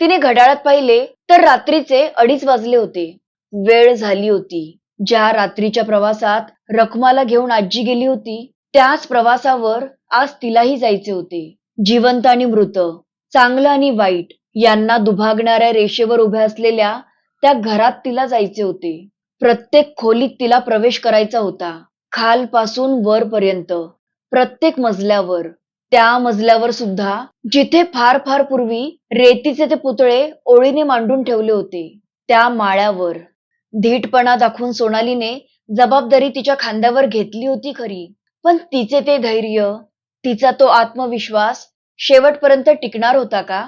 तिने घड्याळात पाहिले तर रात्रीचे अडीच वाजले होते. वेळ झाली होती. ज्या रात्रीच्या प्रवासात रखमाला घेऊन आजी गेली होती त्याच प्रवासावर आज तिलाही जायचे होते. जिवंत आणि मृत चांगलं आणि वाईट यांना दुभागणाऱ्या रेषेवर उभ्या असलेल्या त्या घरात तिला जायचे होते. प्रत्येक खोलीत तिला प्रवेश करायचा होता. खालपासून वरपर्यंत प्रत्येक मजल्यावर त्या मजल्यावर सुद्धा जिथे फार फार पूर्वी रेतीचे ते पुतळे ओळीने मांडून ठेवले होते त्या माळ्यावर. धीटपणा दाखवून सोनालीने जबाबदारी तिच्या खांद्यावर घेतली होती खरी. पण तिचे ते धैर्य तिचा तो आत्मविश्वास शेवटपर्यंत टिकणार होता का?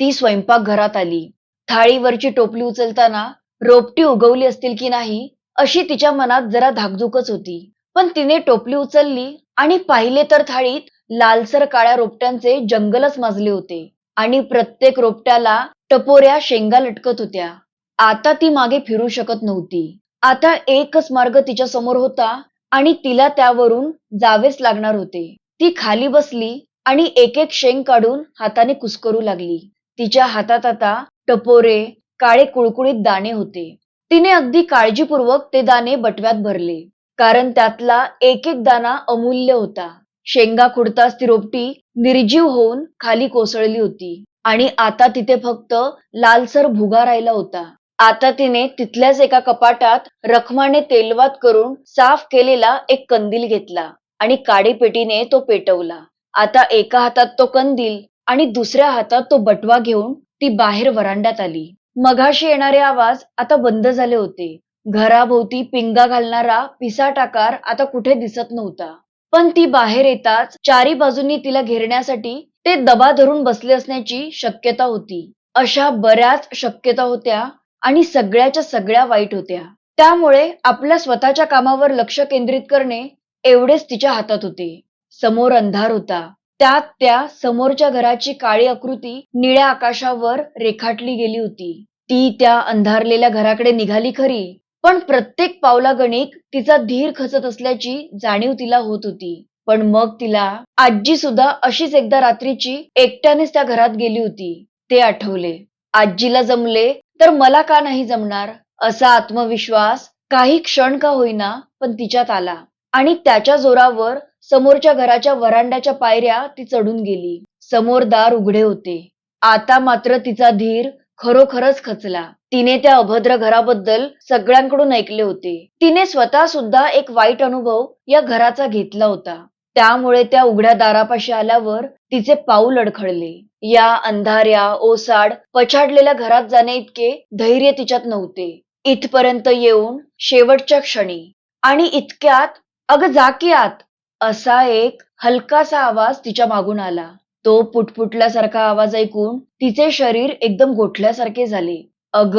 ती स्वयंपाकघरात आली. थाळीवरची टोपली उचलताना रोपटी उगवली असतील की नाही अशी तिच्या मनात जरा धाकधुकच होती. पण तिने टोपली उचलली आणि पाहिले तर थाळीत लालसर काळ्या रोपट्यांचे जंगलच माजले होते आणि प्रत्येक रोपट्याला टपोऱ्या शेंगा लटकत होत्या. आता ती मागे फिरू शकत नव्हती. आता एकच मार्ग तिच्या समोर होता आणि तिला त्यावरून जावेच लागणार होते. ती खाली बसली आणि एक एक शेंग काढून हाताने कुस्करू लागली. तिच्या हातात आता टपोरे काळे कुळकुळीत दाणे होते. तिने अगदी काळजीपूर्वक ते दाणे बटव्यात भरले कारण त्यातला एक एक दाणा अमूल्य होता. शेंगा खुडताच ती रोपटी निर्जीव होऊन खाली कोसळली होती. आणि आता तिथे फक्त लालसर भुगा राहिला होता. आता तिने तिथल्याच एका कपाटात रखमाने तेलवात करून साफ केलेला एक कंदील घेतला आणि काडीपेटीने तो पेटवला. आता एका हातात तो कंदील आणि दुसऱ्या हातात तो बटवा घेऊन ती बाहेर वरांड्यात आली. मघाशी येणारे आवाज आता बंद झाले होते. घराभोवती पिंगा घालणारा पिसाटाकार आता कुठे दिसत नव्हता. पण ती बाहेर येताच चारी बाजूंनी तिला घेरण्यासाठी ते दबा धरून बसले असण्याची शक्यता होती. अशा बऱ्याच शक्यता होत्या आणि सगळ्याच्या सगळ्या वाईट होत्या. त्यामुळे आपल्या स्वतःच्या कामावर लक्ष केंद्रित करणे एवढेच तिच्या हातात होते. समोर अंधार होता. त्यात त्या समोरच्या घराची काळी आकृती निळ्या आकाशावर रेखाटली गेली होती. ती त्या अंधारलेल्या घराकडे निघाली खरी. पण प्रत्येक पावलागणिक तिचा धीर खचत असल्याची जाणीव तिला होत होती. पण मग तिला आजी सुद्धा अशीच एकदा रात्रीची एकट्यानेच त्या घरात गेली होती. ते आठवले. आजीला जमले तर मला का नाही जमणार? असा आत्मविश्वास काही क्षण का होईना पण तिच्यात आला. आणि त्याच्या जोरावर समोरच्या घराच्या वरांड्याच्या पायऱ्या ती चढून गेली. समोर दार उघडे होते. आता मात्र तिचा धीर खरोखरच खचला. तिने त्या अभद्र घराबद्दल सगळ्यांकडून ऐकले होते. तिने स्वतः सुद्धा एक वाईट अनुभव या घराचा घेतला होता. त्यामुळे त्या उघड्या दारापाशी आल्यावर तिचे पाऊल अडखळले. या अंधाऱ्या ओसाड पछाडलेल्या घरात जाणे इतके धैर्य तिच्यात नव्हते. इथपर्यंत येऊन शेवटच्या क्षणी. आणि इतक्यात अग जा की आत असा एक हलकासा आवाज तिच्या मागून आला. तो पुटपुटल्यासारखा आवाज ऐकून तिचे शरीर एकदम गोठल्यासारखे झाले. अग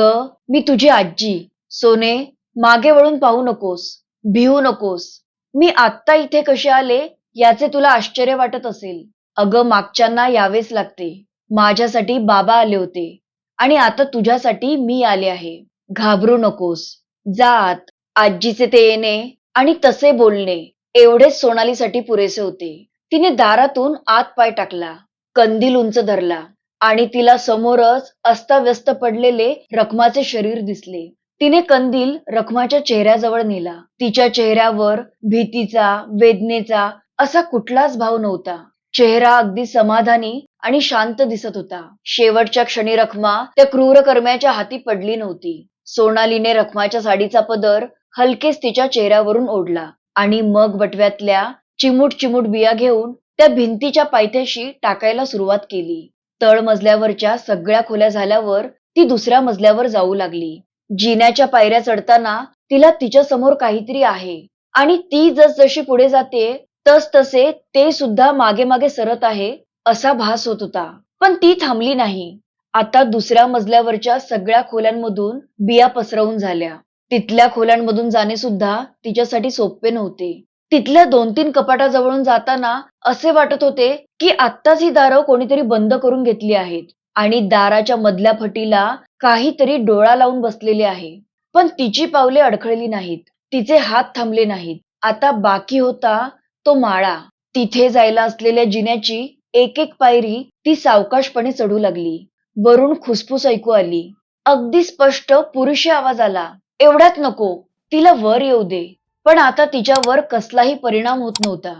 मी तुझी आजी सोने मागे वळून पाहू नकोस. भिवू नकोस. मी आत्ता इथे कसे आले याचे तुला आश्चर्य वाटत असेल. अगं मागच्यांना यावेच लागते. माझ्यासाठी बाबा आले होते. आणि आता तुझ्यासाठी मी आले आहे. घाबरू नकोस. जात आजीचे ते येणे आणि तसे बोलणे. एवढेच सोनालीसाठी पुरेसे होते. तिने दारातून आत पाय टाकला कंदील उंच धरला आणि तिला समोरच अस्ताव्यस्त पडलेले रखमाचे शरीर दिसले. तिने कंदील रखमाच्या चेहऱ्याजवळ नेला. तिच्या चेहऱ्यावर भीतीचा वेदनेचा असा कुठलाच भाव नव्हता. चेहरा अगदी समाधानी आणि शांत दिसत होता. शेवटच्या क्षणी रखमा त्या क्रूर कर्म्याच्या हाती पडली नव्हती. सोनालीने रखमाच्या साडीचा पदर हलकेच तिच्या चेहऱ्यावरून ओढला आणि मग बटव्यातल्या चिमूट चिमूट बिया घेऊन त्या भिंतीच्या पायथ्याशी टाकायला सुरुवात केली. तळ मजल्यावरच्या सगळ्या खोल्या झाल्यावर ती दुसऱ्या मजल्यावर जाऊ लागली. जिन्याच्या पायऱ्या चढताना तिला तिच्या समोर काहीतरी आहे. आणि ती जस जशी पुढे जाते तस तसे ते सुद्धा मागे मागे सरत आहे असा भास होत होता. पण ती थांबली नाही. आता दुसऱ्या मजल्यावरच्या सगळ्या खोल्यांमधून बिया पसरवून झाल्या. तिथल्या खोल्यांमधून जाणे सुद्धा तिच्यासाठी सोपे नव्हते. तिथल्या दोन तीन कपाटाजवळून जाताना असे वाटत होते की आत्ताच ही दारं कोणीतरी बंद करून घेतली आहेत आणि दाराच्या मधल्या फटीला काहीतरी डोळा लावून बसलेले आहे. पण तिची पावले अडखळली नाहीत तिचे हात थांबले नाहीत. आता बाकी होता तो माळा. तिथे जायला असलेल्या जिन्याची एक एक पायरी ती सावकाशपणे चढू लागली. वरून खुसफुस ऐकू आली. अगदी स्पष्ट पुरुषी आवाज आला. एवढ्यात नको तिला वर येऊ दे. पण आता तिच्यावर कसलाही परिणाम होत नव्हता.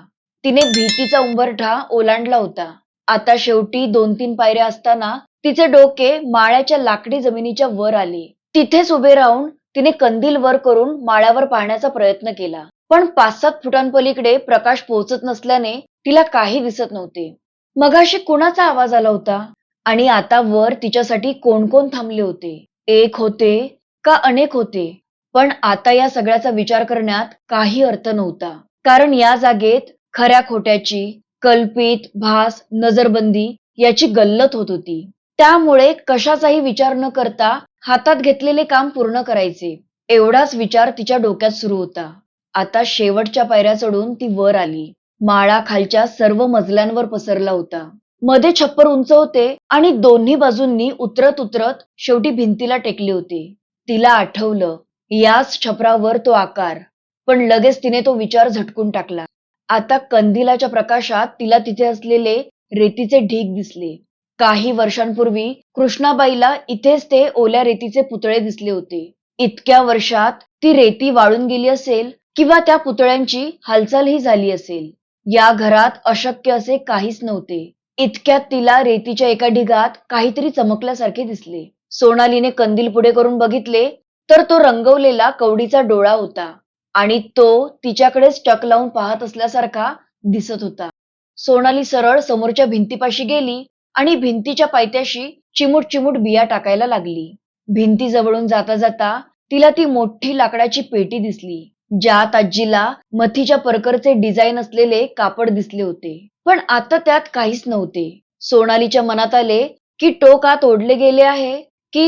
तिने भीतीचा उंबरठा ओलांडला होता. आता शेवटी दोन तीन पायऱ्या असताना तिचे डोके माळ्याच्या लाकडी जमिनीच्या वर आले. तिथेच उभे राहून तिने कंदील वर करून माळ्यावर पाहण्याचा प्रयत्न केला. पण पाच सात फुटांपलीकडे प्रकाश पोहोचत नसल्याने तिला काही दिसत नव्हते. मगाशी कुणाचा आवाज आला होता? आणि आता वर तिच्यासाठी कोण कोण थांबले होते? एक होते का अनेक होते? पण आता या सगळ्याचा विचार करण्यात काही अर्थ नव्हता. कारण या जागेत खऱ्या खोट्याची कल्पित भास नजरबंदी याची गल्लत होत होती. त्यामुळे कशाचाही विचार न करता हातात घेतलेले काम पूर्ण करायचे. एवढाच विचार तिच्या डोक्यात सुरू होता. आता शेवटच्या पायऱ्या चढून ती वर आली. माळा खालच्या सर्व मजल्यांवर पसरला होता. मध्ये छप्पर उंच होते आणि दोन्ही बाजूंनी उतरत उतरत शेवटी भिंतीला टेकले होते. तिला आठवलं याच छपरावर तो आकार. पण लगेच तिने तो विचार झटकून टाकला. आता कंदिलाच्या प्रकाशात तिला तिथे असलेले रेतीचे ढीग दिसले. काही वर्षांपूर्वी कृष्णाबाईला इथेच ते ओल्या रेतीचे पुतळे दिसले होते. इतक्या वर्षात ती रेती वाळून गेली असेल किंवा त्या पुतळ्यांची हालचालही झाली असेल. या घरात अशक्य असे काहीच नव्हते. इतक्यात तिला रेतीच्या एका ढिगात काहीतरी चमकल्यासारखे दिसले. सोनालीने कंदील पुढे करून बघितले तर तो रंगवलेला कवडीचा डोळा होता आणि तो तिच्याकडेच टक लावून पाहत असल्यासारखा दिसत होता. सोनाली सरळ समोरच्या भिंतीपाशी गेली आणि भिंतीच्या पायथ्याशी चिमूट चिमूट बिया टाकायला लागली. भिंती जवळून जाता जाता तिला ती मोठी लाकडाची पेटी दिसली ज्यात आजीला मथीच्या परकरचे डिझाईन असलेले कापड दिसले होते. पण आता त्यात काहीच नव्हते. सोनालीच्या मनात आले की टोक आत ओढले गेले आहे की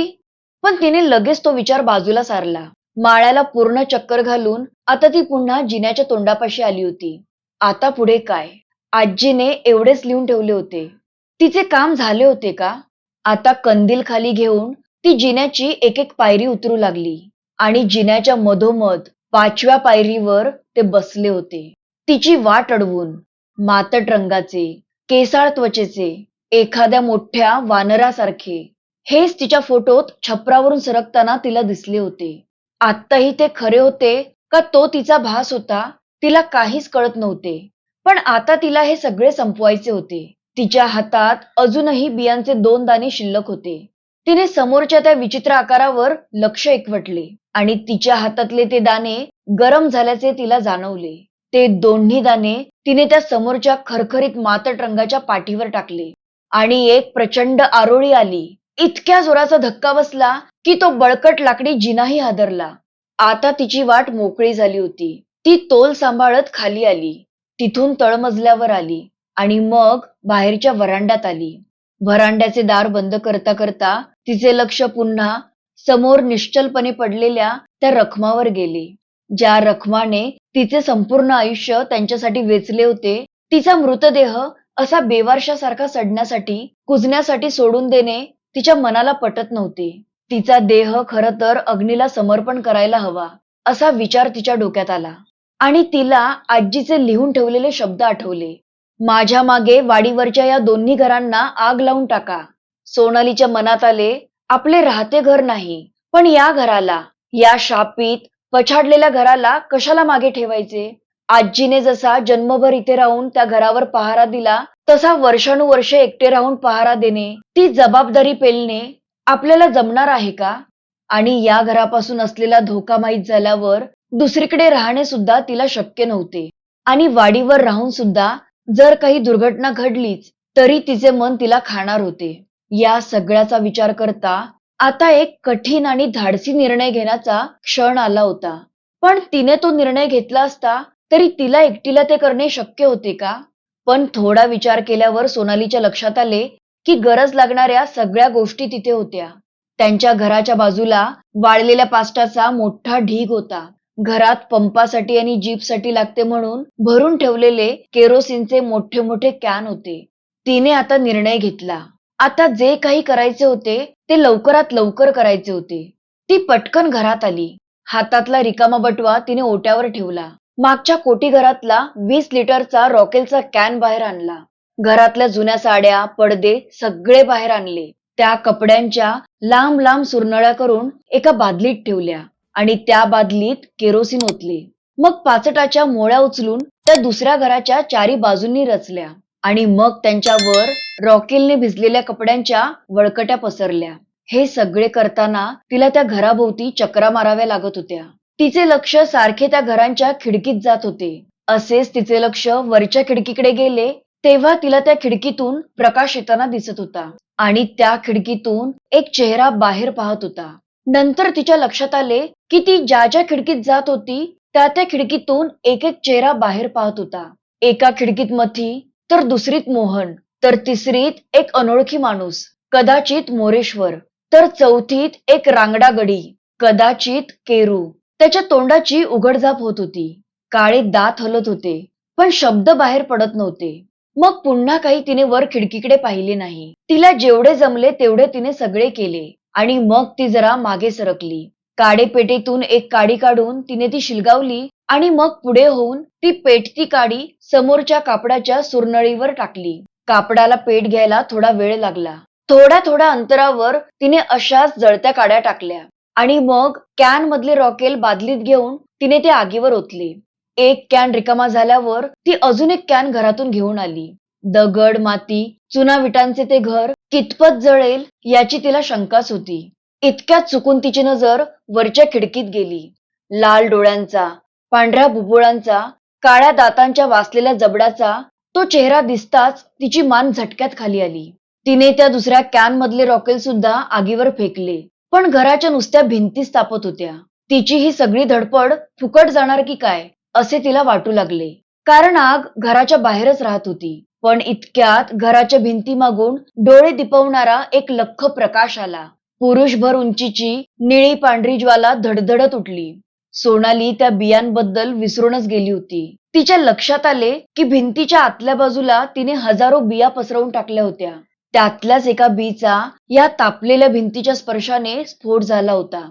पण तिने लगेच तो विचार बाजूला सारला. माळ्याला पूर्ण चक्कर घालून आता ती पुन्हा जिन्याच्या तोंडापाशी आली होती. आता पुढे काय? आजीने एवढेच लिहून ठेवले होते. तिचे काम झाले होते का? आता कंदील खाली घेऊन ती जिन्याची एक एक पायरी उतरू लागली आणि जिन्याच्या मधोमध पाचव्या पायरीवर ते बसले होते. तिची वाट अडवून मातट रंगाचे केसाळ त्वचेचे एखाद्या मोठ्या वानरासारखे हेच तिच्या फोटोत छपरावरून सरकताना तिला दिसले होते. आत्ताही ते खरे होते का तो तिचा भास होता तिला काहीच कळत नव्हते. पण आता तिला हे सगळे संपवायचे होते. तिच्या हातात अजूनही बियांचे दोन दाणे शिल्लक होते. तिने समोरच्या त्या विचित्र आकारावर लक्ष एकवटले आणि तिच्या हातातले ते दाणे गरम झाल्याचे तिला जाणवले. ते दोन्ही दाणे तिने त्या समोरच्या खरखरीत मातट रंगाच्या पाठीवर टाकले आणि एक प्रचंड आरोळी आली. इतक्या जोराचा धक्का बसला की तो बळकट लाकडी जिनाही हादरला. आता तिची वाट मोकळी झाली होती. ती तोल सांभाळत खाली आली. तिथून तळमजल्यावर आली आणि मग बाहेरच्या वरांड्यात आली. व्हरांड्याचे दार बंद करता करता तिचे लक्ष पुन्हा समोर निश्चलपणे पडलेल्या त्या रखमावर गेले. ज्या रखमाने तिचे संपूर्ण आयुष्य त्यांच्यासाठी वेचले होते तिचा मृतदेह असा बेवारशासारखा सडण्यासाठी कुजण्यासाठी सोडून देणे तिच्या मनाला पटत नव्हते. तिचा देह खर तर अग्नीला समर्पण करायला हवा असा विचार तिच्या डोक्यात आला. आणि तिला आजीचे लिहून ठेवलेले शब्द आठवले. माझ्या मागे वाडीवरच्या या दोन्ही घरांना आग लावून टाका. सोनालीच्या मनात आले आपले राहते घर नाही पण या घराला या शापित पछाडलेल्या घराला कशाला मागे ठेवायचे? आजीने जसा जन्मभर इथे राहून त्या घरावर पहारा दिला तसा वर्षानुवर्षे एकटे राहून पहारा देणे ती जबाबदारी पेलणे आपल्याला जमणार आहे का? आणि या घरापासून असलेला धोका माहीत झाल्यावर दुसरीकडे राहणे सुद्धा तिला शक्य नव्हते. आणि वाडीवर राहून सुद्धा जर काही दुर्घटना घडलीच तरी तिचे मन तिला खाणार होते. या सगळ्याचा विचार करता आता एक कठीण आणि धाडसी निर्णय घेण्याचा क्षण आला होता. पण तिने तो निर्णय घेतला असता तरी तिला एकटीला ते करणे शक्य होते का? पण थोडा विचार केल्यावर सोनालीच्या लक्षात आले की गरज लागणाऱ्या सगळ्या गोष्टी तिथे होत्या. त्यांच्या घराच्या बाजूला वाळलेल्या पास्टाचा मोठा ढीग होता. घरात पंपासाठी आणि जीपसाठी लागते म्हणून भरून ठेवलेले केरोसिनचे मोठे मोठे कॅन होते. तिने आता निर्णय घेतला. आता जे काही करायचे होते ते लवकरात लवकर करायचे होते. ती पटकन घरात आली. हातातला रिकामा बटवा तिने ओट्यावर ठेवला. मागच्या कोटी घरातला वीस लिटरचा रॉकेलचा कॅन बाहेर आणला. घरातल्या जुन्या साड्या पडदे सगळे बाहेर आणले. त्या कपड्यांच्या लांब लांब सुरनळ्या करून एका बादलीत ठेवल्या आणि त्या बादलीत केरोसिन ओतले. मग पाचटाच्या मोळ्या उचलून त्या दुसऱ्या घराच्या चारी बाजूंनी रचल्या आणि मग त्यांच्यावर रॉकेलने भिजलेल्या कपड्यांच्या वळकट्या पसरल्या. हे सगळे करताना तिला त्या घराभोवती चक्रा माराव्या लागत होत्या. तिचे लक्ष सारखे त्या घरांच्या खिडकीत जात होते. असेच तिचे लक्ष वरच्या खिडकीकडे गेले तेव्हा तिला त्या खिडकीतून प्रकाश येताना दिसत होता आणि त्या खिडकीतून एक चेहरा बाहेर पाहत होता. नंतर तिच्या लक्षात आले की ती ज्या ज्या खिडकीत जात होती त्या त्या खिडकीतून एक एक चेहरा बाहेर पाहत होता. एका खिडकीत मथी तर दुसरीत मोहन तर तिसरीत एक अनोळखी माणूस कदाचित मोरेश्वर तर चौथीत एक रांगडा गडी कदाचित केरू. त्याच्या तोंडाची उघडझाप होत होती. काळे दात हलत होते पण शब्द बाहेर पडत नव्हते. मग पुन्हा काही तिने वर खिडकीकडे पाहिले नाही. तिला जेवढे जमले तेवढे तिने सगळे केले आणि मग ती जरा मागे सरकली. काडेपेटेतून एक काडी काढून तिने ती शिलगावली आणि मग पुढे होऊन ती पेटती काडी समोरच्या कापडाच्या सुरनळीवर टाकली. कापडाला पेट घ्यायला थोडा वेळ लागला. थोड्या थोड्या अंतरावर तिने अशाच जळत्या काड्या टाकल्या. आणि मग कॅन मधले रॉकेल बादलीत घेऊन तिने ते आगीवर ओतले. एक कॅन रिकामा झाल्यावर ती अजून एक कॅन घरातून घेऊन आली. दगड माती चुना विटांचे ते घर कितपत जळेल याची तिला शंकाच होती. इतक्यात चुकून तिची नजर वरच्या खिडकीत गेली. लाल डोळ्यांचा पांढऱ्या बुबुळांचा काळ्या दातांच्या वाचलेल्या जबडाचा तो चेहरा दिसताच तिची मान झटक्यात खाली आली. तिने त्या दुसऱ्या कॅन मधले रॉकेल सुद्धा आगीवर फेकले. पण घराच्या नुसत्या भिंती स्थापत होत्या. तिची ही सगळी धडपड फुकट जाणार की काय असे तिला वाटू लागले. कारण आग घराच्या बाहेरच राहत होती. पण इतक्यात घराच्या भिंती मागून डोळे दिपवणारा एक लख्ख प्रकाश आला. पुरुषभर उंचीची निळी पांढरी ज्वाला धडधडत उठली. सोनाली त्या बियांबद्दल विसरूनच गेली होती. तिच्या लक्षात आले की भिंतीच्या आतल्या बाजूला तिने हजारो बिया पसरवून टाकल्या होत्या. त्यातल्याच एका बीचा या तापलेल्या भिंतीच्या स्पर्शाने स्फोट झाला होता.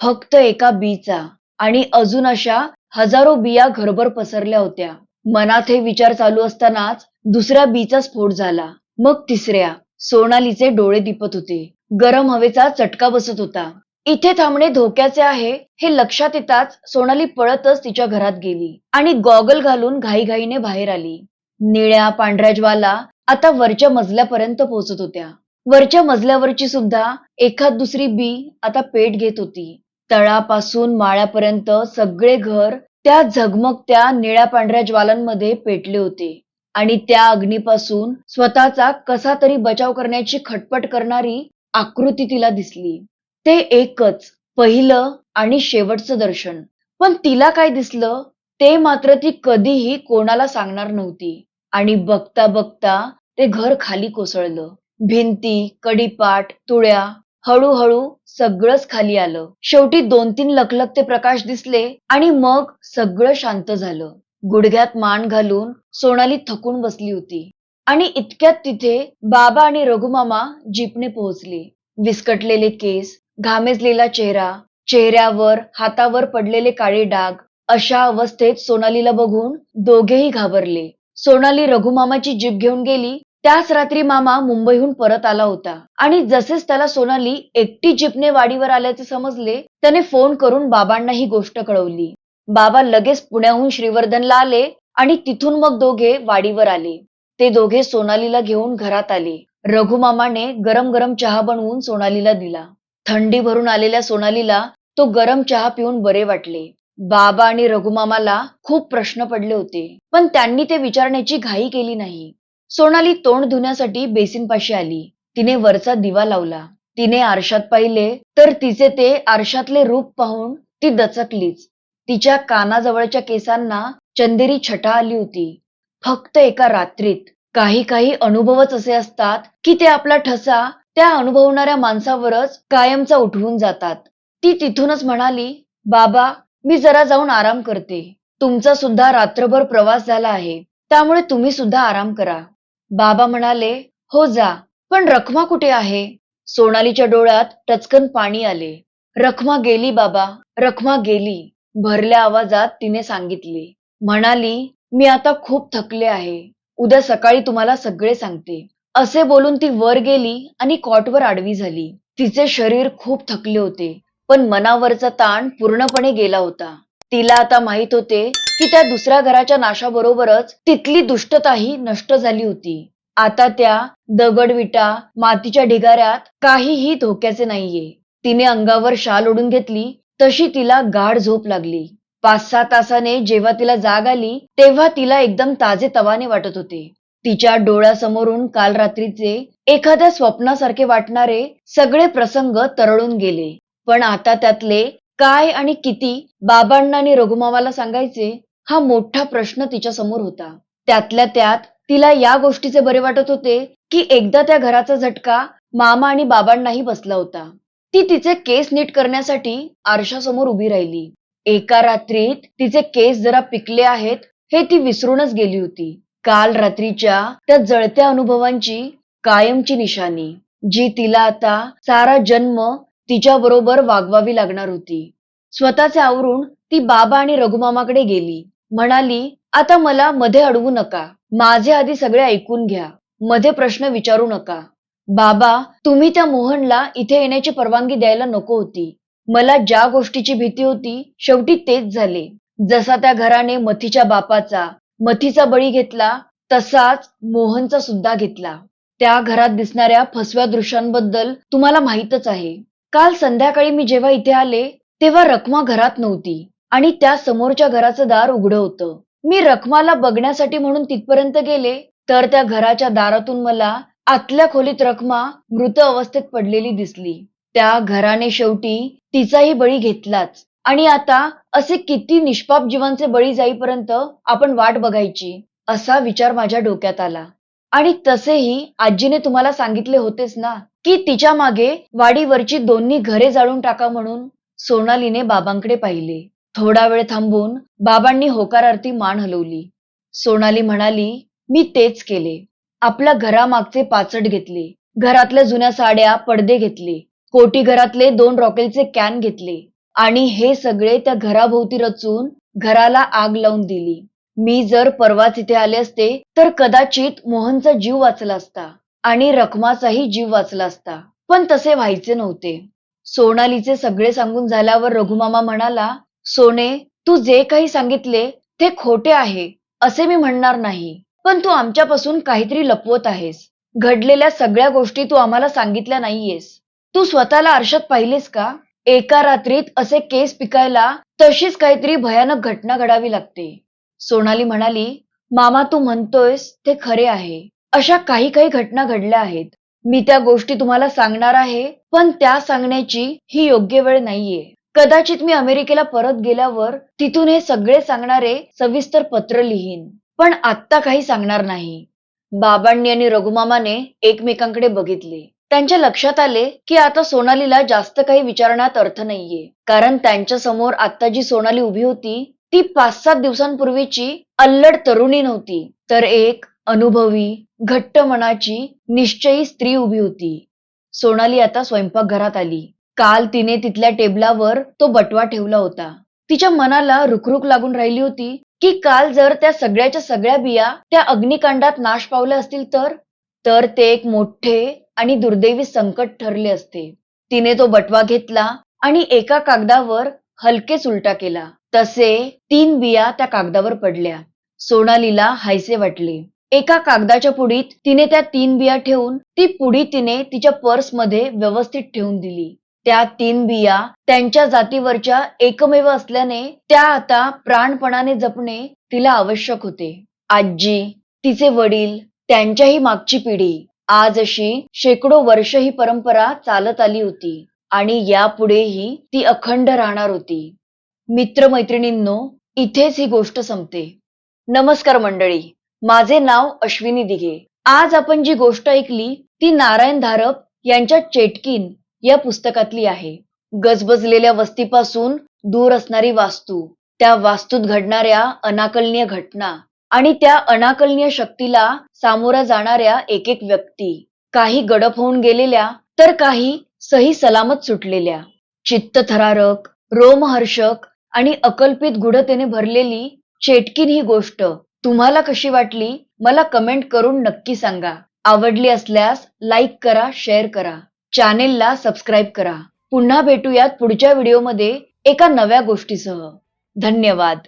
फक्त एका बीचा आणि अजून अशा हजारो बिया घरभर पसरल्या होत्या. मनात हे विचार चालू असतानाच दुसऱ्या बीचा स्फोट झाला. मग तिसऱ्या सोनालीचे डोळे दिपत होते. गरम हवेचा चटका बसत होता. इथे थांबणे धोक्याचे आहे हे लक्षात येताच सोनाली पळतच तिच्या घरात गेली आणि गॉगल घालून घाईघाईने बाहेर आली. निळ्या पांढऱ्या ज्वाला आता वरच्या मजल्यापर्यंत पोहोचत होत्या. वरच्या मजल्यावरची सुद्धा एखाद दुसरी बी आता पेट घेत होती. तळापासून माळ्यापर्यंत सगळे घर त्या झगमगत्या निळ्या पांढऱ्या ज्वालांमध्ये पेटले होते. आणि त्या अग्नीपासून स्वतःचा कसा तरी बचाव करण्याची खटपट करणारी आकृती तिला दिसली. ते एकच पहिलं आणि शेवटचं दर्शन. पण तिला काय दिसलं ते मात्र ती कधीही कोणाला सांगणार नव्हती. आणि बघता बघता ते घर खाली कोसळलं. भिंती कडीपाट तुळ्या हळूहळू सगळंच खाली आलं. शेवटी दोन तीन लखलखते प्रकाश दिसले आणि मग सगळं शांत झालं. गुडघ्यात मान घालून सोनाली थकून बसली होती. आणि इतक्यात तिथे बाबा आणि रघुमामा जीपने पोहोचले. विस्कटलेले केस घामेजलेला चेहरा चेहऱ्यावर हातावर पडलेले काळे डाग अशा अवस्थेत सोनालीला बघून दोघेही घाबरले. सोनाली रघुमामाची जीप घेऊन गेली. त्याच रात्री मामा मुंबईहून परत आला होता. आणि जसेच त्याला सोनाली एकटी जीपने वाडीवर आल्याचे समजले त्याने फोन करून बाबांना ही गोष्ट कळवली. बाबा लगेच पुण्याहून श्रीवर्धनला आले आणि तिथून मग दोघे वाडीवर आले. ते दोघे सोनालीला घेऊन घरात आले. रघुमामाने गरम गरम चहा बनवून सोनालीला दिला. थंडी भरून आलेल्या सोनालीला तो गरम चहा पिऊन बरे वाटले. बाबा आणि रघुमामाला खूप प्रश्न पडले होते. पण त्यांनी ते विचारण्याची घाई केली नाही. सोनाली तोंड धुण्यासाठी बेसिनपाशी आली. तिने वरचा दिवा लावला. तिने आरशात पाहिले तर तिचे ते आरशातले रूप पाहून ती दचकलीच. तिच्या कानाजवळच्या केसांना चंदेरी छटा आली होती. फक्त एका रात्रीत काही काही अनुभवच असे असतात की ते आपला ठसा त्या अनुभवणाऱ्या माणसावरच कायमचा उठवून जातात. ती तिथूनच म्हणाली बाबा मी जरा जाऊन आराम करते. तुमचा सुद्धा रात्रभर प्रवास झाला आहे. त्यामुळे तुम्ही सुद्धा आराम करा. बाबा म्हणाले हो जा पण रखमा कुठे आहे? सोनालीच्या डोळ्यात टचकन पाणी आले. रखमा गेली बाबा रखमा गेली भरल्या आवाजात तिने सांगितले. म्हणाली मी आता खूप थकले आहे. उद्या सकाळी तुम्हाला सगळे सांगते. असे बोलून ती वर गेली आणि कॉटवर आडवी झाली. तिचे शरीर खूप थकले होते. पण मनावरचा ताण पूर्णपणे गेला होता. तिला आता माहीत होते की त्या दुसऱ्या घराच्या नाशाबरोबरच तिथली दुष्टताही नष्ट झाली होती. आता त्या दगडविटा मातीच्या ढिगाऱ्यात काहीही धोक्याचे नाहीये. तिने अंगावर शाल ओढून घेतली तशी तिला गाढ झोप लागली. पाच सहा तासाने जेव्हा तिला जाग आली तेव्हा तिला एकदम ताजे तवाने वाटत होते. तिच्या डोळ्यासमोरून काल रात्रीचे एखाद्या स्वप्नासारखे वाटणारे सगळे प्रसंग तरळून गेले. पण आता त्यातले काय आणि किती बाबांना आणि रघुमामाला सांगायचे हा मोठा प्रश्न तिच्या समोर होता. त्यातल्या त्यात तिला या गोष्टीचे बरे वाटत होते की एकदा त्या घराचा झटका मामा आणि बाबांनाही बसला होता. ती तिचे केस नीट करण्यासाठी आरशासमोर उभी राहिली. एका रात्रीत तिचे केस जरा पिकले आहेत हे ती विसरूनच गेली होती. काल रात्रीच्या त्या जळत्या अनुभवांची कायमची निशाणी जी तिला आता सारा जन्म तिच्याबरोबर वागवावी लागणार होती. स्वतःचे आवरून ती बाबा आणि रघुमामाकडे गेली. म्हणाली आता मला मध्ये अडवू नका. माझे आधी सगळे ऐकून घ्या. मध्ये प्रश्न विचारू नका. बाबा तुम्ही त्या मोहनला इथे येण्याची परवानगी द्यायला नको होती. मला ज्या गोष्टीची भीती होती शेवटी तेच झाले. जसा त्या घराने मथीच्या बापाचा मथीचा बळी घेतला तसाच मोहनचा सुद्धा घेतला. त्या घरात दिसणाऱ्या फसव्या दृश्यांबद्दल तुम्हाला माहीतच आहे. काल संध्याकाळी मी जेव्हा इथे आले तेव्हा रखमा घरात नव्हती आणि त्या समोरच्या घराचं दार उघडं होतं. मी रखमाला बघण्यासाठी म्हणून तिथपर्यंत गेले तर त्या घराच्या दारातून मला आतल्या खोलीत रखमा मृत अवस्थेत पडलेली दिसली. त्या घराने शेवटी तिचाही बळी घेतलाच आणि आता असे किती निष्पाप जीवांचे बळी जाईपर्यंत आपण वाट बघायची असा विचार माझ्या डोक्यात आला. आणि तसेही आजीने तुम्हाला सांगितले होतेच ना की तिच्यामागे वाडीवरची दोन्ही घरे जाळून टाका म्हणून सोनालीने बाबांकडे पाहिले. थोडा वेळ थांबून बाबांनी होकारार्थी मान हलवली. सोनाली म्हणाली मी तेच केले. आपल्या घरामागचे पाचट घेतले. घरातल्या जुन्या साड्या पडदे घेतले. कोटी घरातले दोन रॉकेलचे कॅन घेतले. आणि हे सगळे त्या घराभोवती रचून घराला आग लावून दिली. मी जर परवाच इथे आले असते तर कदाचित मोहनचा जीव वाचला असता आणि रखमाचाही जीव वाचला असता. पण तसे व्हायचे नव्हते. सोनालीचे सगळे सांगून झाल्यावर रघुमामा म्हणाला सोने तू जे काही सांगितले ते खोटे आहे असे मी म्हणणार नाही. पण तू आमच्यापासून काहीतरी लपवत आहेस. घडलेल्या सगळ्या गोष्टी तू आम्हाला सांगितल्या नाहीयेस. तू स्वतःला आरशात पाहिलेस का? एका रात्रीत असे केस पिकायला तशीच काहीतरी भयानक घटना घडावी लागते. सोनाली म्हणाली मामा तू म्हणतोयस ते खरे आहे. अशा काही काही घटना घडल्या आहेत. मी त्या गोष्टी तुम्हाला सांगणार आहे पण त्या सांगण्याची ही योग्य वेळ नाहीये. कदाचित मी अमेरिकेला परत गेल्यावर तिथून हे सगळे सांगणारे सविस्तर पत्र लिहीन. पण आत्ता काही सांगणार नाही. बाबांनी आणि रघुमामाने एकमेकांकडे बघितले. त्यांच्या लक्षात आले की आता सोनालीला जास्त काही विचारण्यात अर्थ नाहीये. कारण त्यांच्यासमोर आता जी सोनाली उभी होती ती पाच सात दिवसांपूर्वीची अल्लड तरुणी नव्हती तर एक अनुभवी घट्ट मनाची निश्चयी स्त्री उभी होती. सोनाली आता स्वयंपाकघरात आली. काल तिने तिथल्या टेबलावर तो बटवा ठेवला होता. तिच्या मनाला रुखरुख लागून राहिली होती की काल जर त्या सगळ्याच्या सगळ्या बिया त्या अग्निकांडात नाश पावल्या असतील तर? तर ते एक मोठे आणि दुर्दैवी संकट ठरले असते. तिने तो बटवा घेतला आणि एका कागदावर हलकेच उलटा केला. तसे तीन बिया त्या कागदावर पडल्या. सोनालीला हायसे वाटले. एका कागदाच्या पुडीत तिने त्या तीन बिया ठेवून ती पुडी तिने तिच्या पर्समध्ये व्यवस्थित ठेवून दिली. त्या तीन बिया त्यांच्या जातीवरच्या एकमेव असल्याने त्या आता प्राणपणाने जपणे तिला आवश्यक होते. आजी तिचे वडील त्यांच्याही मागची पिढी. आज अशी शेकडो वर्ष ही परंपरा चालत आली होती. आणि यापुढेही ती अखंड राहणार होती. मित्रमैत्रिणींनो इथेच ही गोष्ट संपते. नमस्कार मंडळी माझे नाव अश्विनी दिघे. आज आपण जी गोष्ट ऐकली ती नारायण धारप यांच्या चेटकीन या पुस्तकातली आहे. गजबजलेल्या वस्तीपासून दूर असणारी वास्तू त्या वास्तूत घडणाऱ्या अनाकलनीय घटना आणि त्या अनाकलनीय शक्तीला सामोरा जाणाऱ्या एक एक व्यक्ती. काही गडप होऊन गेलेल्या तर काही सही सलामत सुटलेल्या. चित्तथरारक रोमहर्षक आणि अकल्पित गुढतेने भरलेली चेटकीन ही गोष्ट तुम्हाला कशी वाटली? मला कमेंट करून नक्की सांगा. आवडली असल्यास लाईक करा शेअर करा. चॅनेलला सबस्क्राईब करा. पुन्हा भेटूयात पुढच्या व्हिडिओमध्ये एका नव्या गोष्टीसह. धन्यवाद.